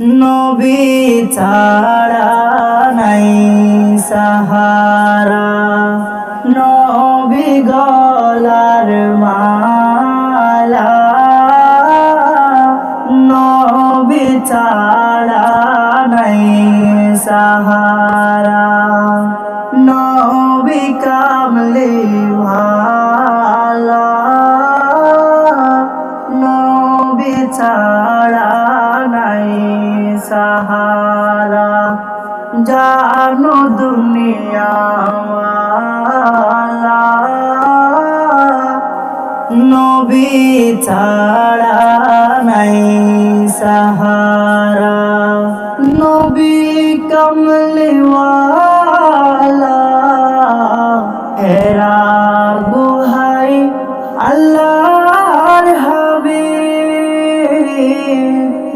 নবী ছাড়া নাই সাহারা। নবী গলার মালা। নবী ছাড়া নাই সাহারা। নবী কামলি জানো দুনিয়াওয়ালা নবী ছাড়া নাই সাহারা। নবী কমলিওয়ালা। হেরা গুহাই আল্লাহর হাবিব।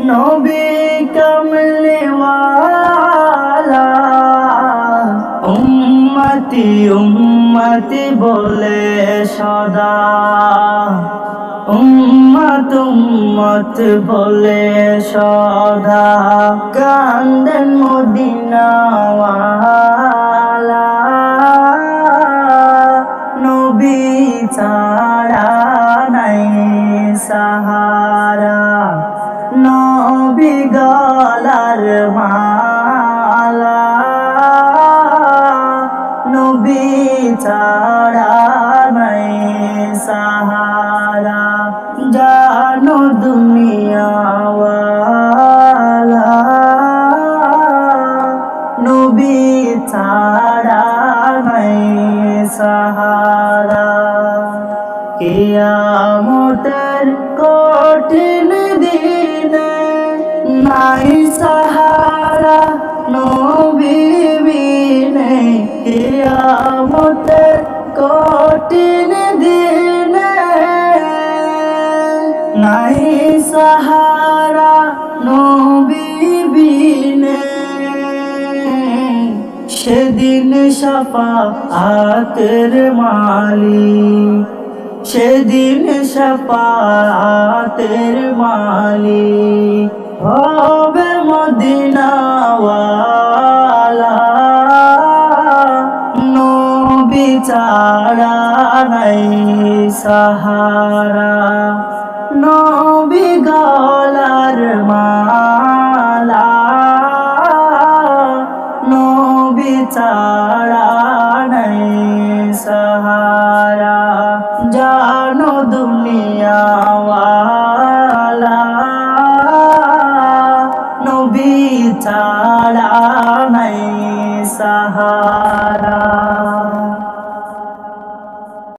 নবী কমলিওয়ালা। উম্মতি উম্মতি বলে সদা। উম্মত উম্মত বলে সদা। কান্দেন মদিনাওয়ালা। নবী ছাড়া নাই সাহারা। নবী গলার মালা নবী ছাড়া নাই সাহারা। জানো দুনিয়াওয়ালা। নবী ছাড়া নাই সাহারা। কিয়ামতের কঠিন নাই সাহারা নবী বিনে সেদিন সাফা আতের মালিক, সেদিন সাফাতের মালিক হবে মদিনাওয়ালা। নবী ছাড়া নাই সাহারা। নবী গলার মালা নবী ছাড়া নাই সাহারা জানো দুনিয়াওয়ালা নবী ছাড়া নাই সাহারা।